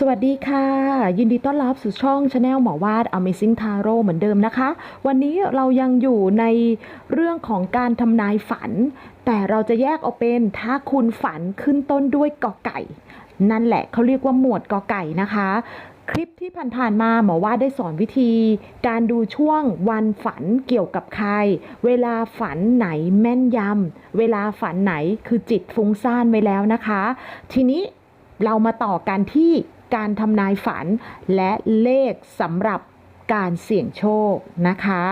สวัสดีค่ะ ยินดีต้อนรับสู่ช่อง Channel หมอวาด Amazing Tarot เหมือนเดิมนะคะ วันนี้เรายังอยู่ในเรื่องของการทำนายฝัน แต่เราจะแยกออกเป็นถ้าคุณฝันขึ้นต้นด้วยกอไก่ นั่นแหละเขาเรียกว่าหมวดกอไก่นะคะ คลิปที่ผ่านๆมาหมอวาดได้สอนวิธี การดูช่วงวันฝันเกี่ยวกับใคร เวลาฝันไหนแม่นยำเวลาฝันไหนคือจิตฟุ้งซ่านไว้แล้วนะคะ ทีนี้เรามาต่อกันที่ การทำนายฝัน และเลขสำหรับการเสี่ยงโชคนะคะ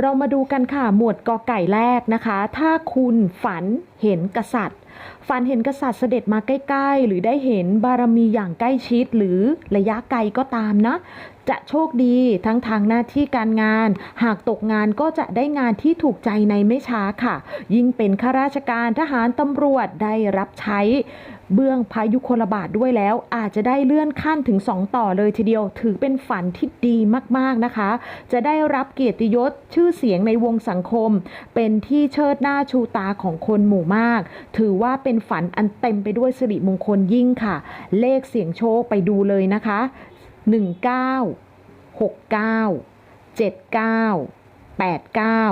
เรามาดูกันค่ะ หมวดกอไก่แรกนะคะ ถ้าคุณฝันเห็นกษัตริย์ ฝันเห็นกษัตริย์เสด็จมาใกล้ ๆ หรือได้เห็นบารมีอย่างใกล้ชิดหรือระยะไกลก็ตามนะ จะโชคดีทั้งทางหน้าที่การงาน หากตกงานก็จะได้งานที่ถูกใจในไม่ช้าค่ะ ยิ่งเป็นข้าราชการทหารตำรวจได้รับใช้ เบื้องพายุคนบาทด้วยแล้ว อาจจะได้เลื่อนขั้นถึง 2 ต่อเลยทีเดียว ถือเป็นฝันที่ดีมากๆนะคะ จะได้รับเกียรติยศชื่อเสียงในวงสังคม เป็นที่เชิดหน้าชูตาของคนหมู่มาก ถือว่าเป็นฝันอันเต็มไปด้วยสิริมงคลยิ่งค่ะ เลขเสียงโชคไปดูเลยนะคะ 19 69 79 89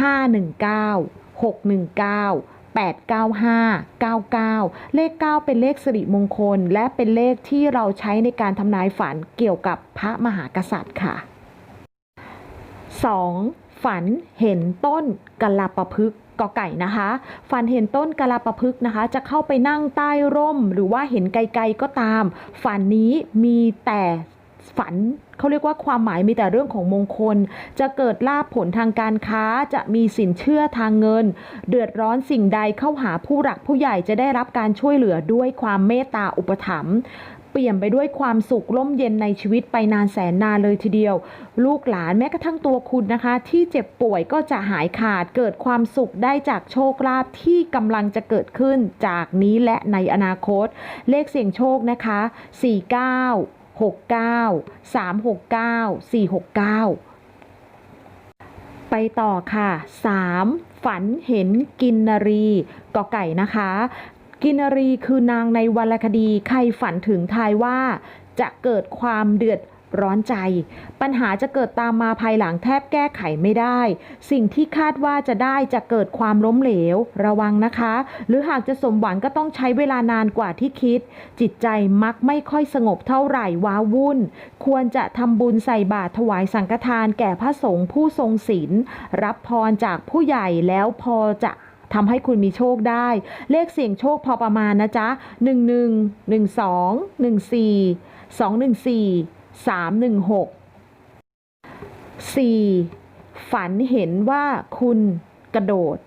519 619 895 99 เลข 9 เป็นเลขสิริมงคล และเป็นเลขที่เราใช้ในการทำนายฝันเกี่ยวกับพระมหากษัตริย์ค่ะ 2. ฝันเห็นต้นกลาปะพึกษ์กอไก่นะคะ ฝันเห็นต้นกลาปะพึกษ์นะคะ จะเข้าไปนั่งใต้ร่ม หรือว่าเห็นไกลๆก็ตาม ฝันนี้มีแต่ ฝันเขาเรียกว่าความหมายมีแต่เรื่องของมงคล จะเกิดลาภผลทางการค้าจะมีสินเชื่อทางเงิน เดือดร้อนสิ่งใดเข้าหาผู้หลักผู้ใหญ่จะได้รับการช่วยเหลือด้วยความเมตตาอุปถัมภ์เปลี่ยนไปด้วยความสุขร่มเย็นในชีวิตไปนานแสนนานเลยทีเดียว ลูกหลานแม้กระทั่งตัวคุณนะคะ ที่เจ็บป่วยก็จะหายขาดเกิดความสุขได้จากโชคลาภที่กำลังจะเกิดขึ้นจากนี้และในอนาคต เลขเสี่ยงโชคนะคะ 49 69 369 469ไปต่อค่ะ 3. ฝันเห็นกินนรีกอไก่นะคะ กินนรีคือนางในวรรณคดี ใครฝันถึงทายว่า จะเกิดความเดือด ร้อนใจ ปัญหาจะเกิดตามมาภายหลังแทบแก้ไขไม่ได้ สิ่งที่คาดว่าจะได้จะเกิดความล้มเหลว ระวังนะคะ หรือหากจะสมหวังก็ต้องใช้เวลานานกว่าที่คิด จิตใจมักไม่ค่อยสงบเท่าไหร่ว้าวุ่น ควรจะทำบุญใส่บาตรถวายสังฆทานแก่พระสงฆ์ผู้ทรงศีลรับพรจากผู้ใหญ่แล้วพอจะทำให้คุณมีโชคได้ เลขเสี่ยงโชคพอประมาณนะจ๊ะ 11 12 14 214 316 4. ฝันเห็นว่าคุณกระโดด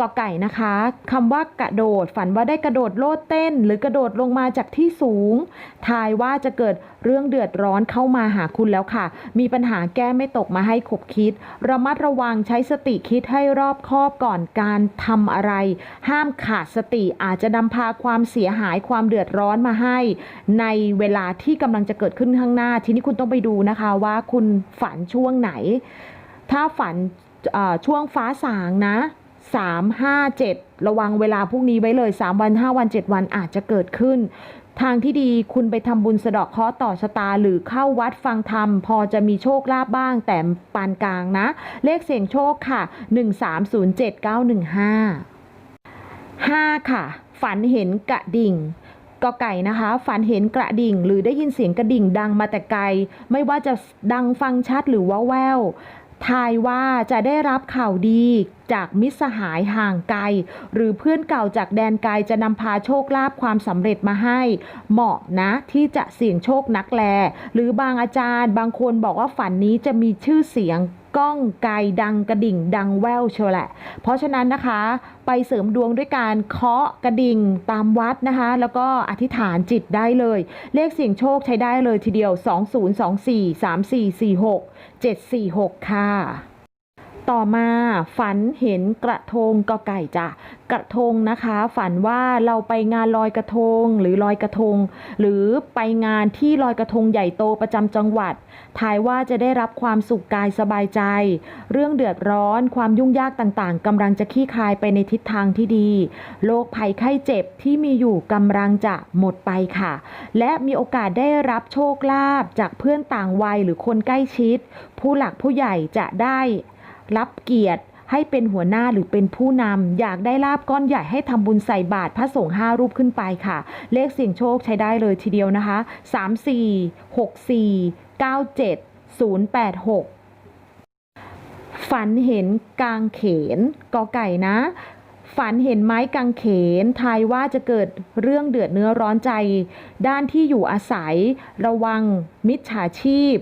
กอไก่นะคะคำว่ากระโดด ฝันว่าได้กระโดดโลดเต้น หรือกระโดดลงมาจากที่สูง ทายว่าจะเกิดเรื่องเดือดร้อนเข้ามาหาคุณแล้วค่ะ มีปัญหาแก้ไม่ตกมาให้ขบคิด ระมัดระวังใช้สติคิดให้รอบคอบก่อนการทำอะไร ห้ามขาดสติอาจจะนำพาความเสียหายความเดือดร้อนมาให้ ในเวลาที่กำลังจะเกิดขึ้นข้างหน้า ทีนี้คุณต้องไปดูนะคะว่าคุณฝันช่วงไหน ถ้าฝันช่วงฟ้าสางนะ 3 5 7 ระวังเวลาพวกนี้ไว้เลย 3 วัน 5 วัน 7 วันอาจจะเกิดขึ้น ทางที่ดีคุณไปทำบุญสะเดาะเคราะห์ต่อชะตา หรือเข้าวัดฟังธรรม พอจะมีโชคลาภบ้าง แต่ปานกลางนะ เลขเสียงโชคค่ะ 1307915 5 ค่ะ ฝันเห็นกระดิ่งกอไก่นะคะ ฝันเห็นกระดิ่ง หรือได้ยินเสียงกระดิ่งดังมาแต่ไกล ไม่ว่าจะดังฟังชัดหรือว่าแวว ทายว่าจะได้รับข่าวดีจากมิสหายห่างไกล หรือเพื่อนเก่าจากแดนไกลจะนำพาโชคลาภความสำเร็จมาให้ เหมาะนะที่จะเสี่ยงโชคนักแล หรือบางอาจารย์บางคนบอกว่าฝันนี้จะมีชื่อเสียง ก้องไกดังกระดิ่ง ดังแววเชียวแหละ เพราะฉะนั้นนะคะไปเสริมดวงด้วยการเคาะกระดิ่งตามวัดนะคะ แล้วก็อธิษฐานจิตได้เลย เลขเสี่ยงโชคใช้ได้เลยทีเดียว 2024 3446 746 ค่ะ ต่อมาฝันเห็นกระทงกอไก่จ้ะกระทงนะคะ ฝันว่าเราไปงานลอยกระทงหรือลอยกระทง หรือไปงานที่ลอยกระทงใหญ่โตประจำจังหวัดทายว่าจะได้รับความสุขกายสบายใจ เรื่องเดือดร้อนความยุ่งยากต่างๆกำลังจะคลี่คายไปในทิศทางที่ดีโรคภัยไข้เจ็บที่มีอยู่กำลังจะหมดไปค่ะ และมีโอกาสได้รับโชคลาภจากเพื่อนต่างวัยหรือคนใกล้ชิด ผู้หลักผู้ใหญ่จะได้ รับเกียรติให้เป็นหัวหน้าหรือเป็นผู้นำอยากได้ลาบก้อนใหญ่ให้ทำบุญใส่บาตรพระสงฆ์ห้ารูปขึ้นไปค่ะ เลขเสี่ยงโชคใช้ได้เลยทีเดียวนะคะ 3 4 6 4 9 7 0 8 6 ฝันเห็นกางเขนกอไก่นะ ฝันเห็นไม้กางเขน ทายว่าจะเกิดเรื่องเดือดเนื้อร้อนใจ ด้านที่อยู่อาศัย ระวังมิจฉาชีพ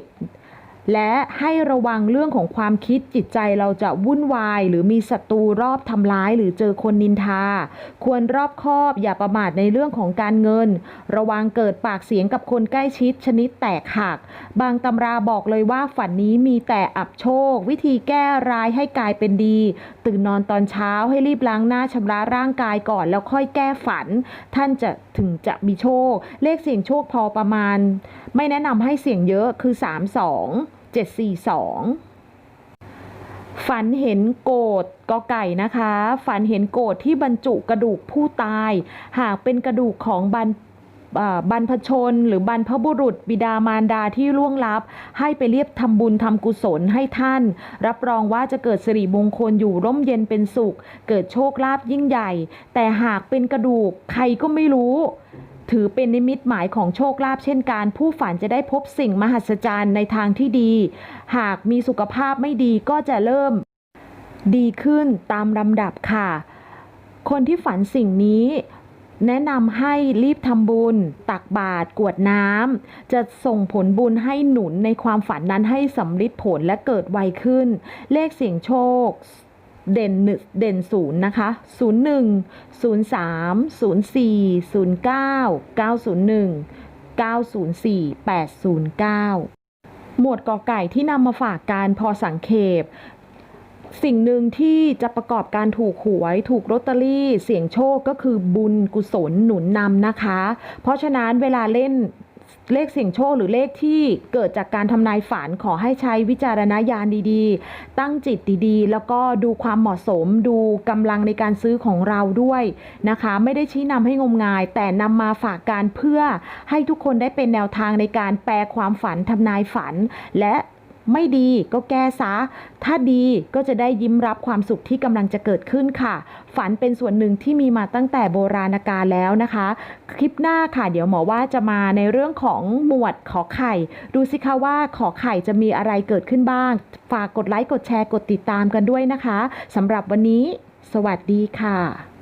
และให้ระวังเรื่องของความคิดจิตใจเราจะวุ่นวาย หรือมีศัตรูรอบทำร้ายหรือเจอคนนินทา ควรรอบคอบอย่าประมาทในเรื่องของการเงิน ระวังเกิดปากเสียงกับคนใกล้ชิดชนิดแตกหัก บางตำราบอกเลยว่าฝันนี้มีแต่อับโชค วิธีแก้ร้ายให้กลายเป็นดี ตื่นนอนตอนเช้าให้รีบล้างหน้าชำระร่างกายก่อนแล้วค่อยแก้ฝัน ท่านจะถึงจะมีโชค เลขเสี่ยงโชคพอประมาณ ไม่แนะนำให้เสี่ยงเยอะคือ 3 2 7 4 2 ฝันเห็นโกดกอไก่นะคะ ฝันเห็นโกดที่บรรจุกระดูกผู้ตาย หากเป็นกระดูกของบรรบรรพชน หรือบรรพบุรุษบิดามารดาที่ล่วงลับ ให้ไปเรียบทำบุญทำกุศลให้ท่าน รับรองว่าจะเกิดสิริมงคลอยู่ร่มเย็นเป็นสุข เกิดโชคลาภยิ่งใหญ่ แต่หากเป็นกระดูกใครก็ไม่รู้ ถือเป็นนิมิตหมายของโชคลาภเช่นกัน ผู้ฝันจะได้พบสิ่งมหัศจรรย์ในทางที่ดี หากมีสุขภาพไม่ดีก็จะเริ่มดีขึ้นตามลำดับค่ะ คนที่ฝันสิ่งนี้แนะนำให้รีบทำบุญ ตักบาตรกวดน้ำจะส่งผลบุญให้หนุนในความฝันนั้นให้สำลิดผลและเกิดไวขึ้น เลขเสียงโชค เด่นหนึ่งเด่นศูนย์นะคะ01 03 04 09 901 904 809หมวดกอไก่ที่นำมาฝากการพอสังเขปสิ่งหนึ่งที่จะประกอบการถูกหวย ถูกลอตเตอรี่ เสี่ยงโชคก็คือบุญกุศลหนุนนำนะคะ เพราะฉะนั้นเวลาเล่น เลขเสี่ยงโชคหรือเลขที่เกิดจากการทำนายฝันขอให้ใช้วิจารณญาณดีๆ ตั้งจิตดีๆ แล้วก็ดูความเหมาะสม ดูกำลังในการซื้อของเราด้วยนะคะ ไม่ได้ชี้นำให้งมงาย แต่นำมาฝากการเพื่อให้ทุกคนได้เป็นแนวทางในการแปลความฝันทำนายฝัน และ ไม่ดีก็แก้ซะ ถ้าดีก็จะได้ยิ้มรับความสุขที่กำลังจะเกิดขึ้นค่ะ ฝันเป็นส่วนหนึ่งที่มีมาตั้งแต่โบราณกาลแล้วนะคะ คลิปหน้าค่ะ เดี๋ยวหมอว่าจะมาในเรื่องของหมวดขอไข่ ดูสิคะว่าขอไข่จะมีอะไรเกิดขึ้นบ้าง ฝากกดไลค์กดแชร์กดติดตามกันด้วยนะคะสำหรับวันนี้ สวัสดีค่ะ